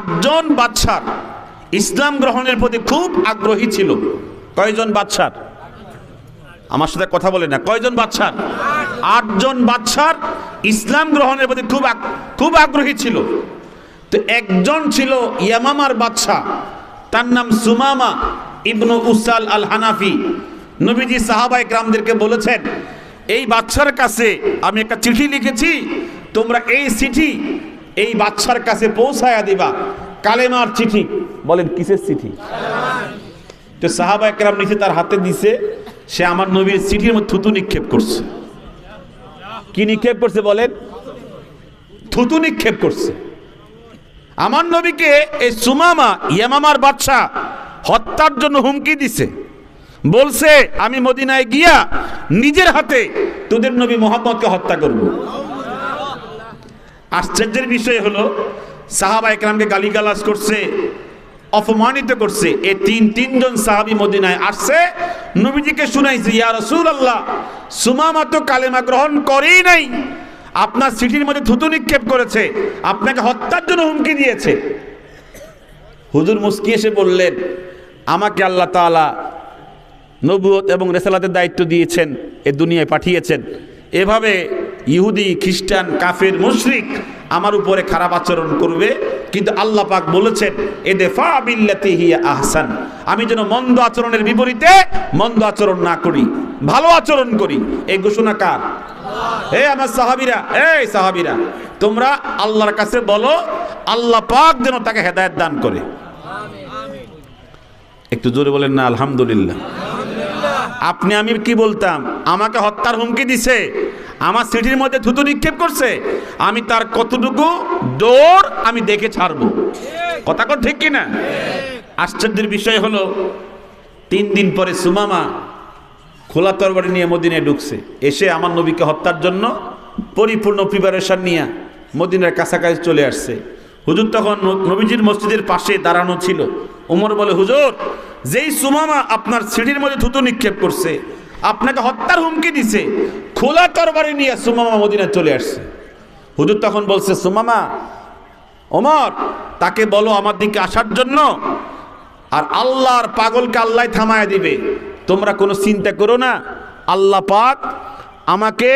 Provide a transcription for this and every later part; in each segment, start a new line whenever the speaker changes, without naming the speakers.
আটজন বাদশার ইসলাম গ্রহণের প্রতি খুব আগ্রহী ছিল। কয়জন বাদশার? আমার সাথে কথা বলে না। কয়জন বাদশার? আটজন বাদশার ইসলাম গ্রহণের প্রতি খুব খুব আগ্রহী ছিল। তো একজন ছিল ইয়ামামার বাদশাহ। তার নাম সুমামা ইবনু উসাল আল হানাফি নবীজি সাহাবাই গ্রামদেরকে বলেছেন, এই বাচ্চার কাছে আমি একটা চিঠি লিখেছি, তোমরা এই চিঠি এই বাচ্চার কাছে পৌঁছায়া দিবা। কালেমার চিঠি। বলেন, কিসের চিঠি? তো সাহাবা একরাম নিচে তার হাতে দিছে, সে আমার নবীর চিঠির মধ্যে থুতু নিক্ষেপ করছে। কি নিক্ষেপ করছে বলেন? থুতু নিক্ষেপ করছে। আমার নবীকে এই সুমামা, ইয়ামামার বাদশাহ হত্যার জন্য হুমকি দিছে। বলছে, আমি মদিনায় গিয়া নিজের হাতে তোদের নবী মোহাম্মদকে হত্যা করব। আশ্চর্যের বিষয় হলো সাহাবা একরামকে গালিগালাজ করছে, অপমানিত করছে। এই তিন, তিনজন সাহাবি মদিনায় আসছে, নবীজিকে শুনাইছে, ইয়া রসুল আল্লাহ সুমামা তো কালেমা গ্রহণ করেই নাই। আপনার সিটির মধ্যে থুতু নিক্ষেপ করেছে, আপনাকে হত্যার জন্য হুমকি দিয়েছে। হুজুর মুস্কি এসে বললেন, আমাকে আল্লাহ তাআলা নবুয়ত এবং রেসালাতের দায়িত্ব দিয়েছেন, এ দুনিয়ায় পাঠিয়েছেন। এভাবে ইহুদি, খ্রিস্টান, কাফের, মুশরিক আমার উপরে খারাপ আচরণ করবে। কিন্তু আল্লাহ পাক বলেছেন, এদে হিয়া আহসান। আমি যেন মন্দ আচরণের বিপরীতে মন্দ আচরণ না করি, ভালো আচরণ করি। এই ঘোষণা কার? হে আমার সাহাবিরা, এই সাহাবিরা, তোমরা আল্লাহর কাছে বলো, আল্লাহ পাক যেন তাকে হেদায়েত দান করে। একটু জোরে বলেন না, আলহামদুলিল্লাহ। আপনি, আমি কি বলতাম, আমাকে হত্যার হুমকি দিছে আমার সিটির মধ্যে থুতু নিক্ষেপ করছে, আমি তার কতটুকু দৌড় আমি দেখে ছাড়বো। কথা কর ঠিক কিনা? আশ্চর্যের বিষয় হলো, তিন দিন পরে সুমামা খোলা তরবারি নিয়ে মদিনায় ঢুকছে। এসে আমার নবীকে হত্যার জন্য পরিপূর্ণ প্রিপারেশন নিয়ে মদিনার কাছাকাছি চলে আসছে। হুজুর তখন নবীজির মসজিদের পাশে দাঁড়ানো ছিল। ওমর বলে, হুজুর, যেই সুমামা আপনার সিঁড়ির মধ্যে থুতু নিক্ষেপ করছে, আপনাকে হত্যার হুমকি দিছে খোলা তরবারি নিয়ে সুমামা মদিনায় চলে আসছে। হুজুর তখন বলছে সুমামা ওমর তাকে বলো আমার দিকে আসার জন্য আর আল্লাহর পাগলকে আল্লাহ থামায় দিবে। তোমরা কোনো চিন্তা করো না আল্লাহ পাক আমাকে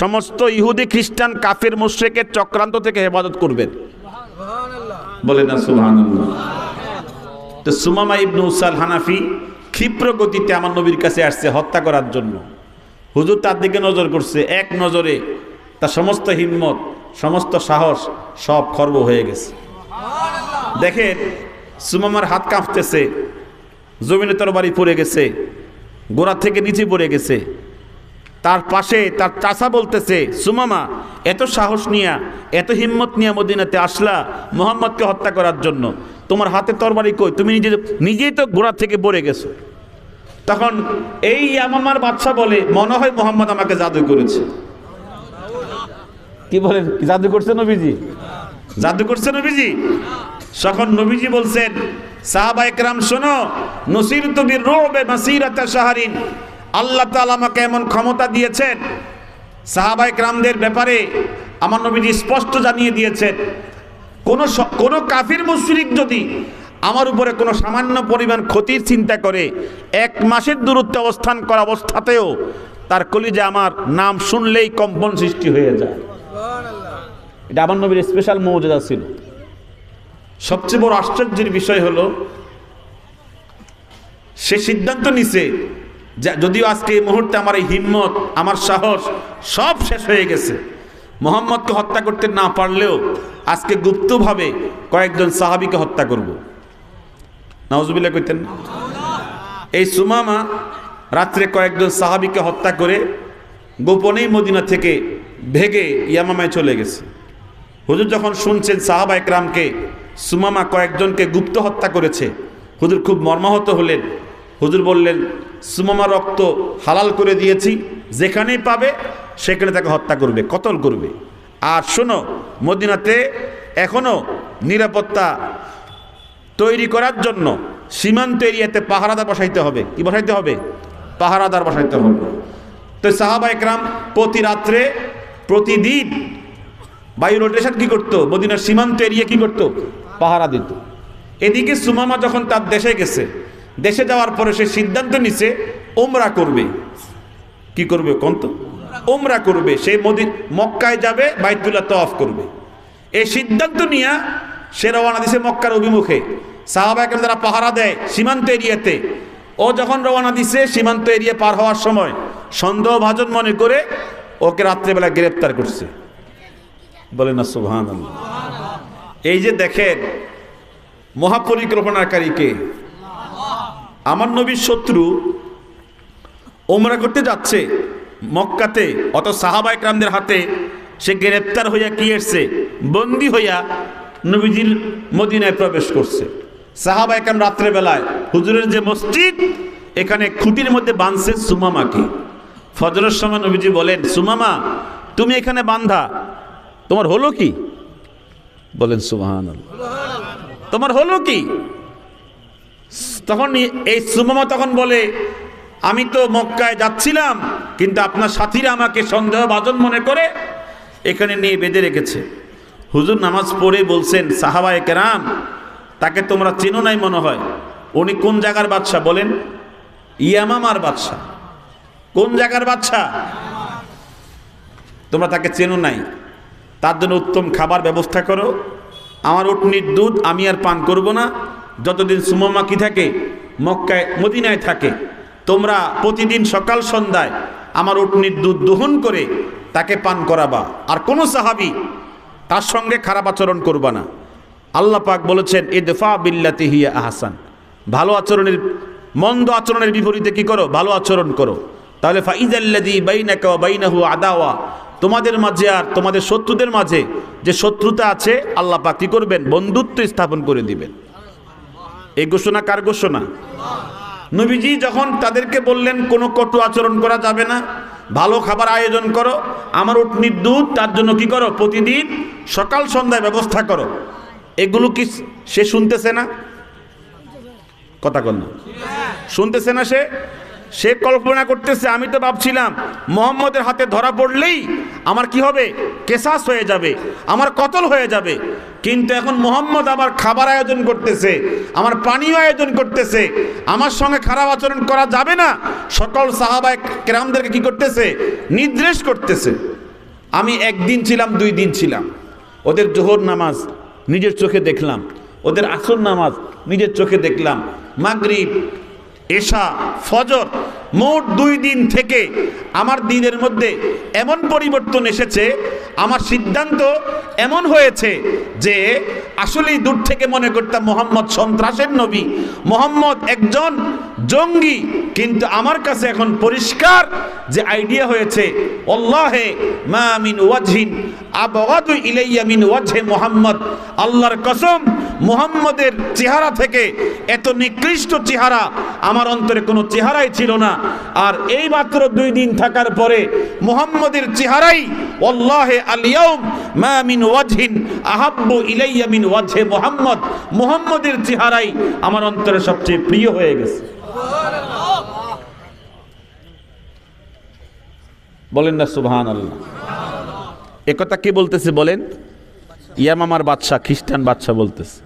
সমস্ত ইহুদি খ্রিস্টান কাফের মুশ্রেকের চক্রান্ত থেকে হেফাজত করবেন। বলে না সুবহান তো সুমামা ইবনু উসাল হানাফি ক্ষিপ্র গতিতে আমার নবীর কাছে আসছে হত্যা করার জন্য। হুজুর তার দিকে নজর করছে, এক নজরে। তার সমস্ত হিম্মত, সমস্ত সাহস সব খর্ব হয়ে গেছে। দেখেন, সুমামার হাত কাঁপতেছে, জমিনে তরবারি পড়ে গেছে, গোড়া থেকে নিচে পড়ে গেছে। তার পাশে তার চাষা বলতেছে, সুমামা, এত সাহস নিয়া, এত হিম্মত নিয়ে মদিনাতে আসলা, মোহাম্মদকে হত্যা করার জন্য। তোমার হাতে তরবারি কই? তুমি নিজে, নিজেই তো গোড়া থেকে পড়ে গেছো। তখন এই আমামার বাদশা বলে মনে হয় মোহাম্মদ আমাকে জাদু করেছে। কি বলেন জাদু করছে নবীজি? জাদু করছে নবীজি? তখন নবীজি বলছেন সাহাবা একরাম শোনো নসির তুবির রোবে মাসিরাতা শাহরিন। আল্লাহ তাআলা আমাকে এমন ক্ষমতা দিয়েছেন। সাহাবা একরামদের ব্যাপারে আমার নবীজি স্পষ্ট জানিয়ে দিয়েছেন। কোন কোন কাফির মুশরিক যদি আমার উপরে কোনো সামান্য পরিমাণ ক্ষতির চিন্তা করে এক মাসের দূরত্বে অবস্থান করা অবস্থাতেও তার কলিজে আমার নাম শুনলেই কম্পন সৃষ্টি হয়ে যায়। এটা আমার নবীর স্পেশাল মৌজা ছিল। সবচেয়ে বড় আশ্চর্যের বিষয় হলো, সে সিদ্ধান্ত নিছে যা যদিও আজকে এই মুহূর্তে আমার এই হিম্মত, আমার সাহস সব শেষ হয়ে গেছে। মোহাম্মদকে হত্যা করতে না পারলেও আজকে গুপ্তভাবে কয়েকজন সাহাবিকে হত্যা করব। নাউজুবিল্লাহ কইতেন না? এই সুমামা রাত্রে কয়েকজন সাহাবিকে হত্যা করে গোপনেই মদিনা থেকে ভেগে ইয়ামামায় চলে গেছে হুজুর যখন শুনছেন সাহাবা একরামকে, সুমামা কয়েকজনকে গুপ্ত হত্যা করেছে, হুজুর খুব মর্মাহত হলেন হুজুর বললেন, সুমামা রক্ত হালাল করে দিয়েছি, যেখানেই পাবে সেখানে তাকে হত্যা করবে, কতল করবে আর শোনো, মদিনাতে এখনও নিরাপত্তা তৈরি করার জন্য সীমান্ত এরিয়াতে পাহারাদার বসাইতে হবে। কি বসাইতে হবে? পাহারাদার বসাইতে হবে। তো সাহাবা একরাম প্রতি রাত্রে, প্রতিদিন বায়ু রোটেশন কি করতো? মদিনার সীমান্ত এরিয়া কি করতো? পাহারা দিত। এদিকে সুমামা যখন তার দেশে গেছে, দেশে যাওয়ার পরে সে সিদ্ধান্ত নিছে ওমরা করবে। কি করবে কন্ত ওমরা করবে। সে মদি মক্কায় যাবে, বাইতুল্লাহ তফ করবে। এই সিদ্ধান্ত নিয়ে সে রওনা দিছে মক্কার অভিমুখে। সাহাবাকে যারা পাহারা দেয় সীমান্ত এরিয়াতে, ও যখন রওনা দিছে সীমান্ত এরিয়া পার হওয়ার সময়, সন্দেহভাজন মনে করে ওকে রাত্রেবেলা গ্রেপ্তার করছে। বলে না সুবহান এই যে দেখেন, মহাপরিকল্পনাকারীকে আমার নবীর শত্রু ওমরা করতে যাচ্ছে মক্কাতে অত সাহাবা একরামদের হাতে সে গ্রেপ্তার হইয়া কি এসছে? বন্দি হইয়া নবীজির মদিনায় প্রবেশ করছে। সাহাবা একরাম রাত্রেবেলায় হুজুরের যে মসজিদ, এখানে খুঁটির মধ্যে বাঁধছে সুমামাকে। ফজরের সময় নবীজি বলেন, সুমামা, তুমি এখানে বান্ধা তোমার হলো কি? বলেন সুবহান তোমার হলো কি? তখন এই সুমামা তখন বলে, আমি তো মক্কায় যাচ্ছিলাম, কিন্তু আপনার সাথীরা আমাকে সন্দেহভাজন মনে করে এখানে নিয়ে বেঁধে রেখেছে। হুজুর নামাজ পড়ে বলছেন, সাহাবায়ে কেরাম, তাকে তোমরা চেনো নাই মনে হয়। উনি কোন জায়গার বাদশাহ বলেন? ইয়ামামার বাদশাহ। কোন জায়গার বাদশাহ? তোমরা তাকে চেনো নাই। তার জন্য উত্তম খাবার ব্যবস্থা করো। আমার উটনির দুধ আমি আর পান করব না। যতদিন সুমামা কি থাকে, মক্কায়, মদিনায় থাকে, তোমরা প্রতিদিন সকাল সন্ধ্যায় আমার উটনির দুধ দোহন করে তাকে পান করাবা। আর কোনো সাহাবি তার সঙ্গে খারাপ আচরণ করবা না। আল্লাহ পাক বলেছেন এ দফা বিল্লাতে হিয়া আহসান। ভালো আচরণের, মন্দ আচরণের বিপরীতে কি করো? ভালো আচরণ করো। তাহলে ফাইজাল্লাদি বাইনাকা বাইনাহু আদাওয়া। তোমাদের মাঝে আর তোমাদের শত্রুদের মাঝে যে শত্রুতা আছে, আল্লাহ পাক কি করবেন? বন্ধুত্ব স্থাপন করে দিবেন। এই ঘোষণা কার ঘোষণা? নবীজি যখন তাদেরকে বললেন, কোনো কটু আচরণ করা যাবে না ভালো খাবার আয়োজন করো, আমার উটনির দুধ, তার জন্য কি করো? প্রতিদিন সকাল সন্ধ্যায় ব্যবস্থা করো। এগুলো কি সে শুনতেছে না? কথা কল শুনতেছে না সে? সে কল্পনা করতেছে, আমি তো ভাবছিলাম, মোহাম্মদের হাতে ধরা পড়লেই আমার কি হবে? কেসাস হয়ে যাবে, আমার কতল হয়ে যাবে। কিন্তু এখন মোহাম্মদ আমার খাবার আয়োজন করতেছে, আমার পানীয় আয়োজন করতেছে, আমার সঙ্গে খারাপ আচরণ করা যাবে না। সকল সাহাবায় কেরামদেরকে কি করতেছে? নির্দেশ করতেছে। আমি একদিন ছিলাম, দুই দিন ছিলাম। ওদের জোহর নামাজ নিজের চোখে দেখলাম, ওদের আসর নামাজ নিজের চোখে দেখলাম। মাগরিব এশা, ফজর মোট দুই দিন থেকে আমার দিনের মধ্যে এমন পরিবর্তন এসেছে, আমার সিদ্ধান্ত এমন হয়েছে যে আসলেই দূর থেকে মনে করতাম মোহাম্মদ সন্ত্রাসের নবী, মোহাম্মদ একজন জঙ্গি। কিন্তু আমার কাছে এখন পরিষ্কার যে আইডিয়া হয়েছে অল্লাহে মা মিন ওয়াজহিন আবাদু ইলাইয়া মিন ওয়াজহে মোহাম্মদ। আল্লাহর কসম, মোহাম্মদের চেহারা থেকে এত নিকৃষ্ট চেহারা আমার অন্তরে কোনো চেহারাই ছিল না। আর এই মাত্র দুই দিন থাকার পরে মোহাম্মদের চেহারাই অল্লাহে আলিয়াউম মা মিন ওয়াজহিন, আহাব্বু ইলাইয়া মিন ওয়াজহে মোহাম্মদ। মোহাম্মদের চেহারাই আমার অন্তরে সবচেয়ে প্রিয় হয়ে গেছে। বলেন না সুবহান আল্লাহ একথা কে বলতেছে বলেন? ইয়ামামার বাদশাহ, খ্রিস্টান বাদশাহ বলতেছে।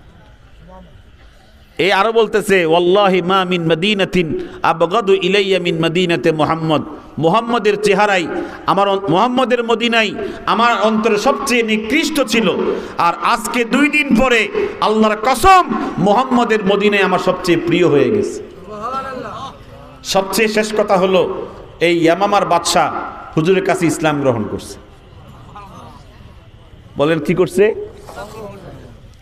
এই আরও বলতেছে, ওয়াল্লাহি মা মিন মদিনাতিন আবগাদু ইলাইয়া মিন মদিনাতে মুহাম্মদ। মুহাম্মদের চেহারাই আমার মুহাম্মদের মদিনাই আমার অন্তরে সবচেয়ে নিকৃষ্ট ছিল। আর আজকে দুই দিন পরে আল্লাহর কসম মুহাম্মদের মদিনায় আমার সবচেয়ে প্রিয় হয়ে গেছে। সবচেয়ে শেষ কথা হলো, এই ইয়ামামার বাদশাহ হুজুরের কাছে ইসলাম গ্রহণ করছে। বলেন কি করছে?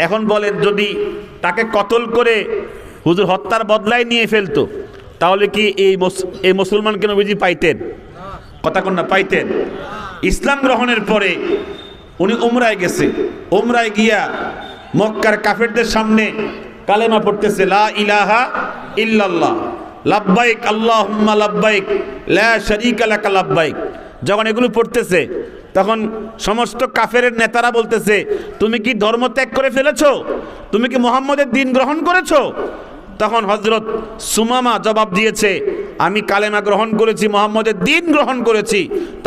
এখন বলেন, যদি তাকে কতল করে হুজুর হত্যার বদলায় নিয়ে ফেলতো, তাহলে কি এই এই মুসলমানকে নবীজি পাইতেন? কথা কন্যা পাইতেন। ইসলাম গ্রহণের পরে উনি উমরায় গেছে। উমরায় গিয়া মক্কার কাফেরদের সামনে কালেমা পড়তেছে, লা ইলাহা ইল্লাল্লাহ। লাব্বাইক, আল্লাহুম্মা লাব্বাইক, লা শারীকা লাকা লাব্বাইক। যখন এগুলো পড়তেছে, তখন সমস্ত কাফের নেতারা বলতেছে, তুমি কি ধর্ম ত্যাগ করে ফেলেছ? তুমি কি মোহাম্মদের দিন গ্রহণ করেছ? তখন হজরত সুমামা জবাব দিয়েছে, আমি কালেমা গ্রহণ করেছি, মোহাম্মদের দিন গ্রহণ করেছি।